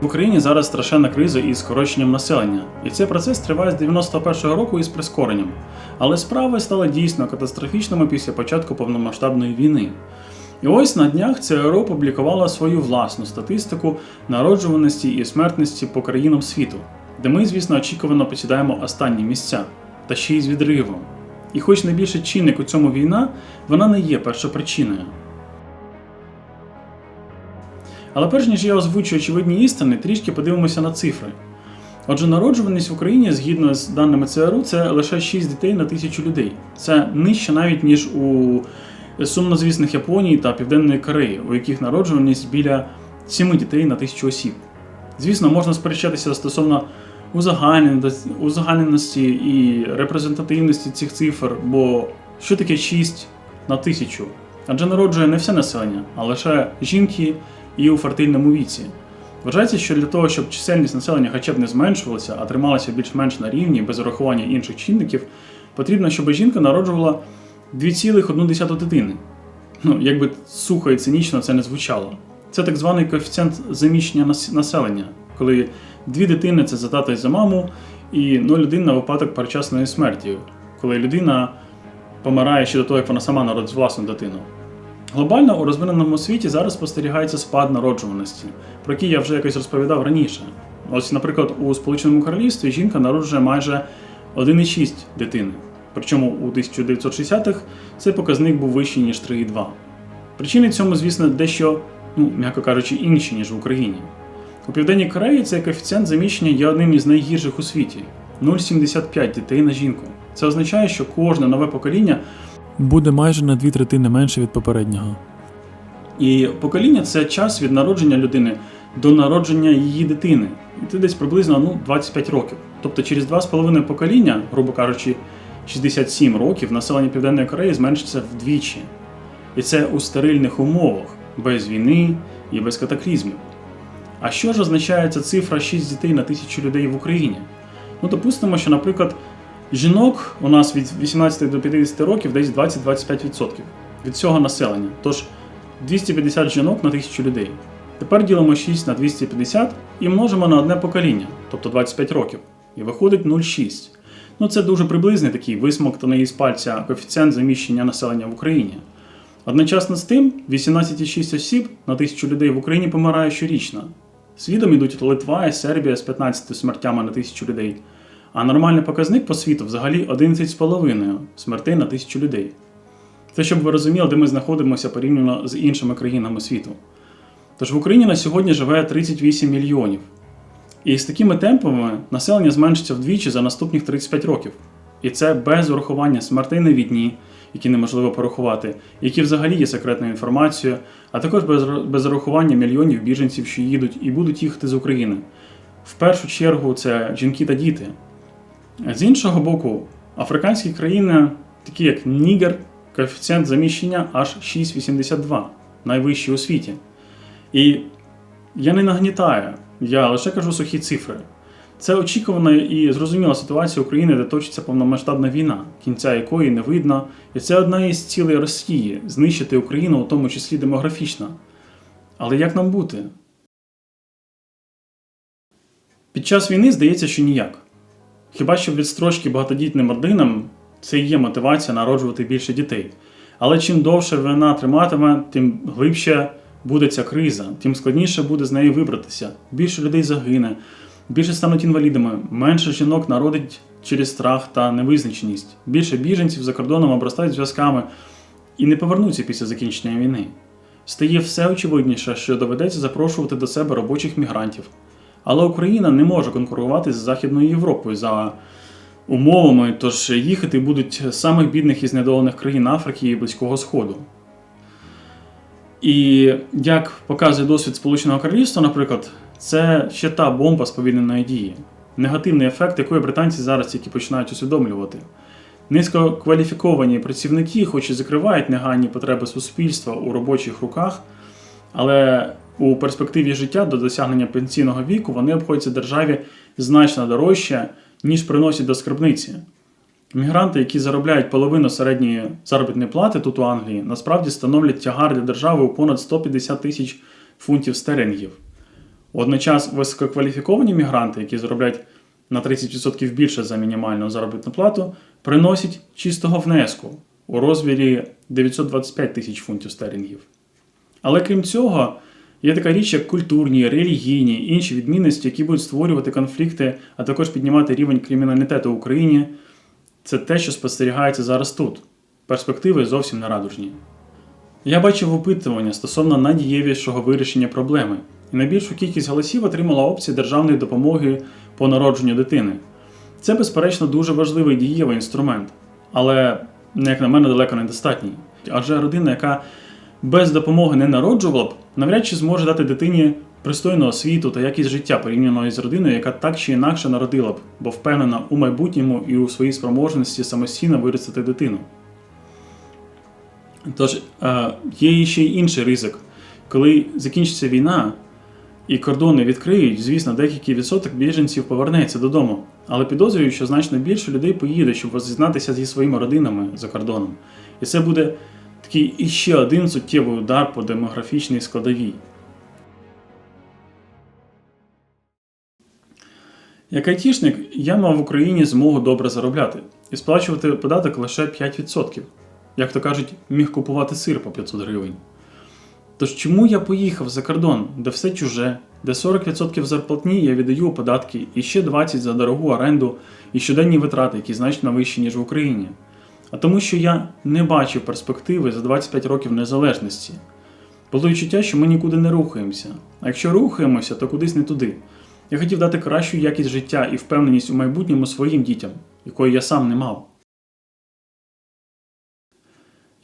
В Україні зараз страшенна криза із скороченням населення, і цей процес триває з 91-го року із прискоренням. Але справи стали дійсно катастрофічними після початку повномасштабної війни. І ось на днях ЦРУ опублікувала свою власну статистику народжуваності і смертності по країнам світу, де ми, звісно, очікувано посідаємо останні місця, та ще й з відривом. І хоч найбільший чинник у цьому війна, вона не є першопричиною. Але перш ніж я озвучу очевидні істини, трішки подивимося на цифри. Отже, народжуваність в Україні, згідно з даними ЦРУ, це лише 6 дітей на тисячу людей. Це нижче навіть ніж у сумнозвісних Японії та Південної Кореї, у яких народжуваність біля 7 дітей на тисячу осіб. Звісно, можна сперечатися стосовно узагальненості- і репрезентативності цих цифр, бо що таке 6 на тисячу? Адже народжує не все населення, а лише жінки і у фертильному віці. Вважається, що для того, щоб чисельність населення хоча б не зменшувалася, а трималася більш-менш на рівні без урахування інших чинників, потрібно, щоб жінка народжувала 2,1 дитини. Ну, якби сухо і цинічно це не звучало. Це так званий коефіцієнт заміщення населення, коли дві дитини це за тата і за маму, і 0,1 на випадок передчасної смерті, коли людина помирає ще до того, як вона сама народить власну дитину. Глобально у розвиненому світі зараз спостерігається спад народжуваності, про який я вже якось розповідав раніше. Ось, наприклад, у Сполученому Королівстві жінка народжує майже 1,6 дитини. Причому у 1960-х цей показник був вищий, ніж 3,2. Причини цьому, звісно, дещо, ну, м'яко кажучи, інші, ніж в Україні. У Південній Кореї цей коефіцієнт заміщення є одним із найгірших у світі 0,75 дітей на жінку. Це означає, що кожне нове покоління буде майже на дві третини менше від попереднього. І покоління це час від народження людини до народження її дитини. І це десь приблизно ну, 25 років. Тобто через 2,5 покоління, грубо кажучи, 67 років, населення Південної Кореї зменшиться вдвічі. І це у стерильних умовах, без війни і без катаклізмів. А що ж означає ця цифра 6 дітей на тисячу людей в Україні? Ну, допустимо, що, наприклад, жінок у нас від 18 до 50 років десь 20-25% від всього населення. Тож 250 жінок на 1000 людей. Тепер ділимо 6 на 250 і множимо на одне покоління, тобто 25 років. І виходить 0,6. Ну це дуже приблизний такий висмоктаний із пальця коефіцієнт заміщення населення в Україні. Одночасно з тим, 18,6 осіб на 1000 людей в Україні помирає щорічно. Слідом ідуть Литва і Сербія з 15 смертями на 1000 людей. А нормальний показник по світу взагалі 11,5 смертей на 1000 людей. Це щоб ви розуміли, де ми знаходимося порівняно з іншими країнами світу. Тож в Україні на сьогодні живе 38 мільйонів. І з такими темпами населення зменшиться вдвічі за наступних 35 років. І це без урахування смертей на війні, які неможливо порахувати, які взагалі є секретною інформацією, а також без, без урахування мільйонів біженців, що їдуть і будуть їхати з України. В першу чергу це жінки та діти. З іншого боку, африканські країни, такі як Нігер, коефіцієнт заміщення аж 6,82, найвищий у світі. І я не нагнітаю, я лише кажу сухі цифри. Це очікувана і зрозуміла ситуація України, де точиться повномасштабна війна, кінця якої не видно, і це одна із цілей Росії знищити Україну, у тому числі демографічно. Але як нам бути? Під час війни здається, що ніяк. Хіба що відстрочки багатодітним родинам це і є мотивація народжувати більше дітей. Але чим довше війна триматиме, тим глибше буде ця криза, тим складніше буде з неї вибратися. Більше людей загине, більше стануть інвалідами, менше жінок народить через страх та невизначеність. Більше біженців за кордоном обростають зв'язками і не повернуться після закінчення війни. Стає все очевидніше, що доведеться запрошувати до себе робочих мігрантів. Але Україна не може конкурувати з Західною Європою за умовами, тож їхати будуть з самих бідних і знедолених країн Африки і Близького Сходу. І як показує досвід Сполученого Королівства, наприклад, це ще та бомба сповільненої дії, негативний ефект, якої британці зараз тільки починають усвідомлювати. Низькокваліфіковані працівники, хоч і закривають негайні потреби суспільства у робочих руках, але у перспективі життя до досягнення пенсійного віку вони обходяться державі значно дорожче, ніж приносять до скарбниці. Мігранти, які заробляють половину середньої заробітної плати тут у Англії, насправді становлять тягар для держави у понад 150 тисяч фунтів стерлінгів. Водночас висококваліфіковані мігранти, які заробляють на 30% більше за мінімальну заробітну плату, приносять чистого внеску у розмірі 925 тисяч фунтів стерлінгів. Але крім цього, є така річ, як культурні, релігійні інші відмінності, які будуть створювати конфлікти, а також піднімати рівень криміналітету в Україні. Це те, що спостерігається зараз тут. Перспективи зовсім не радужні. Я бачив опитування стосовно надієвішого вирішення проблеми, і найбільшу кількість голосів отримала опція державної допомоги по народженню дитини. Це, безперечно, дуже важливий дієвий інструмент, але, як на мене, далеко недостатній. Адже родина, яка без допомоги не народжувала б, навряд чи зможе дати дитині пристойну освіту та якість життя порівняно із родиною, яка так чи інакше народила б, бо впевнена у майбутньому і у своїй спроможності самостійно виростити дитину. Тож е, є ще й інший ризик. Коли закінчиться війна і кордони відкриють, звісно, декілька відсоток біженців повернеться додому. Але підозрюю, що значно більше людей поїде, щоб возізнатися зі своїми родинами за кордоном. І це буде такий іще один суттєвий удар по демографічній складовій. Як айтішник, я мав в Україні змогу добре заробляти і сплачувати податок лише 5%. Як то кажуть, міг купувати сир по 500 гривень. Тож чому я поїхав за кордон, де все чуже, де 40% зарплатні я віддаю податки, і ще 20% за дорогу оренду і щоденні витрати, які значно вищі, ніж в Україні? А тому, що я не бачив перспективи за 25 років незалежності. Було відчуття, що ми нікуди не рухаємося. А якщо рухаємося, то кудись не туди. Я хотів дати кращу якість життя і впевненість у майбутньому своїм дітям, якої я сам не мав.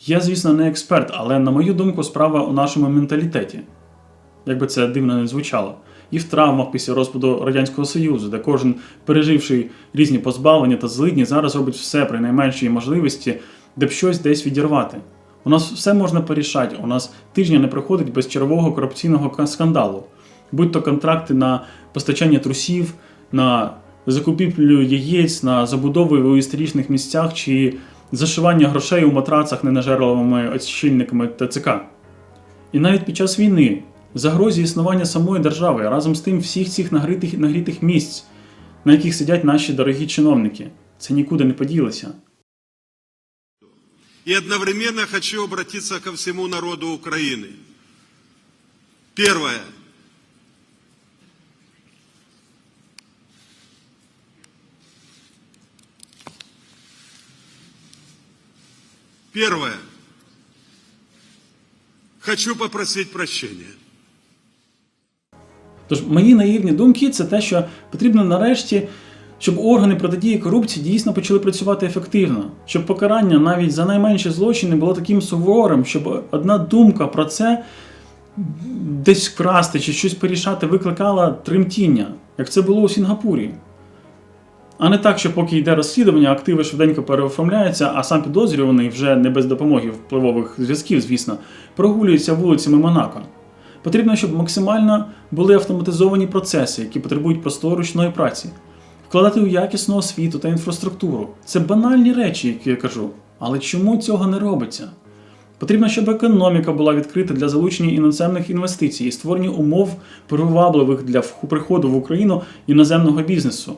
Я, звісно, не експерт, але на мою думку, справа у нашому менталітеті. Як би це дивно не звучало. І в травмах після розпаду Радянського Союзу, де кожен, переживши різні позбавлення та злидні, зараз робить все при найменшій можливості, де б щось десь відірвати. У нас все можна порішати, у нас тижня не проходить без чергового корупційного скандалу, будь то контракти на постачання трусів, на закупівлю яєць, на забудови у історичних місцях чи зашивання грошей у матрацах ненажерливими очільниками ТЦК. І навіть під час війни загрозі існування самої держави, разом з тим всіх цих нагрітих, нагрітих місць, на яких сидять наші дорогі чиновники, це нікуди не поділося. И одновременно хочу обратиться ко всему народу Украины. Первое. Первое. Хочу попросить прощения. Тож мої наївні думки це те, що потрібно нарешті, щоб органи протидії корупції дійсно почали працювати ефективно, щоб покарання навіть за найменші злочини було таким суворим, щоб одна думка про це десь вкрасти чи щось порішати викликала тремтіння, як це було у Сінгапурі. А не так, що поки йде розслідування, активи швиденько переоформляються, а сам підозрюваний вже не без допомоги впливових зв'язків, звісно, прогулюється вулицями Монако. Потрібно, щоб максимально були автоматизовані процеси, які потребують простої ручної праці, вкладати у якісну освіту та інфраструктуру. Це банальні речі, які я кажу. Але чому цього не робиться? Потрібно, щоб економіка була відкрита для залучення іноземних інвестицій і створення умов привабливих для приходу в Україну іноземного бізнесу,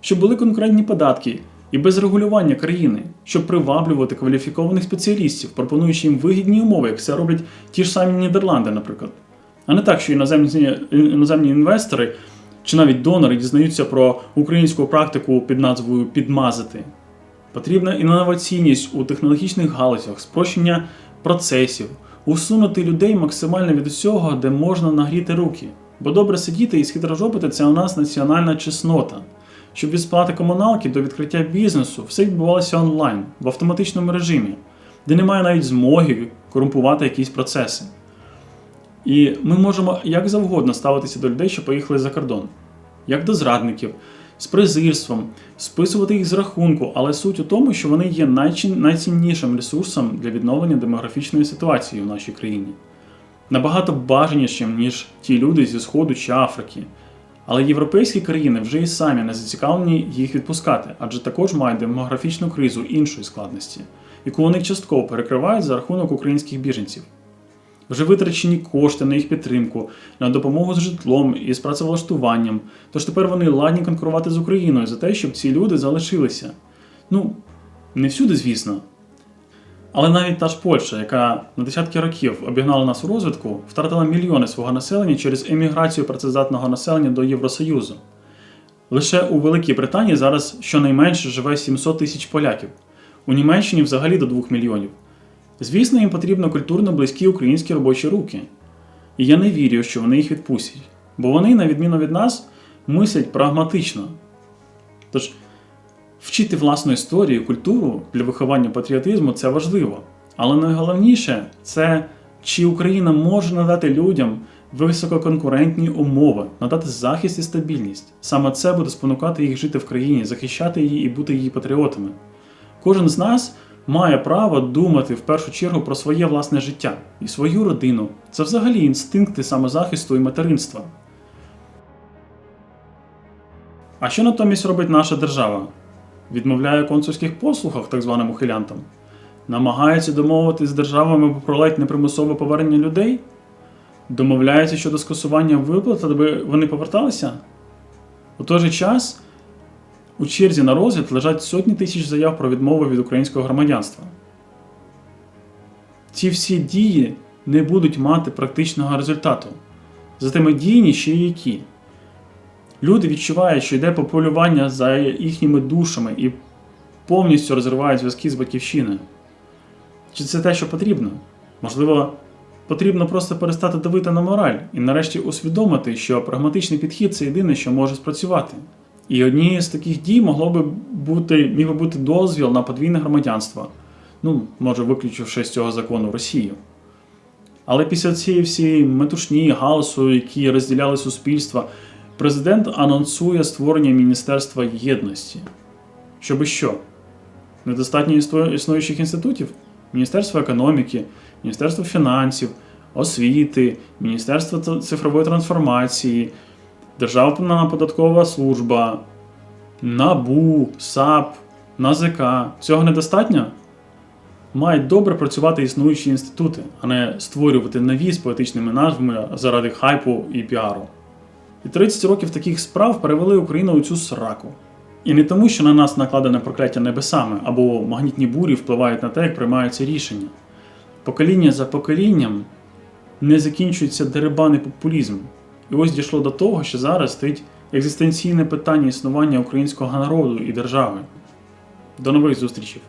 щоб були конкурентні податки і без регулювання країни, щоб приваблювати кваліфікованих спеціалістів, пропонуючи їм вигідні умови, як це роблять ті ж самі Нідерланди, наприклад. А не так, що іноземні, іноземні інвестори чи навіть донори дізнаються про українську практику під назвою підмазати. Потрібна інноваційність у технологічних галузях, спрощення процесів, усунути людей максимально від усього, де можна нагріти руки. Бо добре сидіти і схитрожопити це у нас національна чеснота. Щоб від сплати комуналки до відкриття бізнесу все відбувалося онлайн, в автоматичному режимі, де немає навіть змоги корумпувати якісь процеси. І ми можемо як завгодно ставитися до людей, що поїхали за кордон, як до зрадників, з презирством, списувати їх з рахунку, але суть у тому, що вони є найціннішим ресурсом для відновлення демографічної ситуації у нашій країні. Набагато бажанішим, ніж ті люди зі Сходу чи Африки. Але європейські країни вже і самі не зацікавлені їх відпускати, адже також мають демографічну кризу іншої складності, яку вони частково перекривають за рахунок українських біженців. Вже витрачені кошти на їх підтримку, на допомогу з житлом і з працевлаштуванням. Тож тепер вони ладні конкурувати з Україною за те, щоб ці люди залишилися. Ну, не всюди, звісно. Але навіть та ж Польща, яка на десятки років обігнала нас у розвитку, втратила мільйони свого населення через еміграцію працездатного населення до Євросоюзу. Лише у Великій Британії зараз щонайменше живе 700 тисяч поляків, у Німеччині взагалі до 2 мільйонів. Звісно, їм потрібно культурно близькі українські робочі руки. І я не вірю, що вони їх відпустять, бо вони, на відміну від нас, мислять прагматично. Тож, вчити власну історію, культуру для виховання патріотизму це важливо. Але найголовніше це чи Україна може надати людям висококонкурентні умови, надати захист і стабільність. Саме це буде спонукати їх жити в країні, захищати її і бути її патріотами. Кожен з нас має право думати в першу чергу про своє власне життя і свою родину. Це взагалі інстинкти самозахисту і материнства. А що натомість робить наша держава? Відмовляє консульських послугах так званим ухилянтам? Намагається домовитися з державами про ледь непримусове повернення людей? Домовляється щодо скасування виплат, аби вони поверталися? У той же час у черзі на розгляд лежать сотні тисяч заяв про відмову від українського громадянства. Ці всі дії не будуть мати практичного результату. Затиме дійні ще й які. Люди відчувають, що йде популювання за їхніми душами і повністю розривають зв'язки з батьківщиною. Чи це те, що потрібно? Можливо, потрібно просто перестати давити на мораль і нарешті усвідомити, що прагматичний підхід це єдине, що може спрацювати. І однією з таких дій могло би бути, міг би бути дозвіл на подвійне громадянство, ну, може, виключивши з цього закону Росію. Але після цієї всієї метушні, галасу, які розділяли суспільство, президент анонсує створення Міністерства єдності. Щоби що? Недостатньо існуючих інститутів? Міністерство економіки, Міністерство фінансів, освіти, Міністерство цифрової трансформації, Державна податкова служба, НАБУ, САП, НАЗК. Цього недостатньо? Мають добре працювати існуючі інститути, а не створювати нові з поетичними назвами заради хайпу і піару. І 30 років таких справ перевели Україну у цю сраку. І не тому, що на нас накладене прокляття небесами або магнітні бурі впливають на те, як приймаються рішення. Покоління за поколінням не закінчується дерибан і популізм. І ось дійшло до того, що зараз стоїть екзистенційне питання існування українського народу і держави. До нових зустрічей!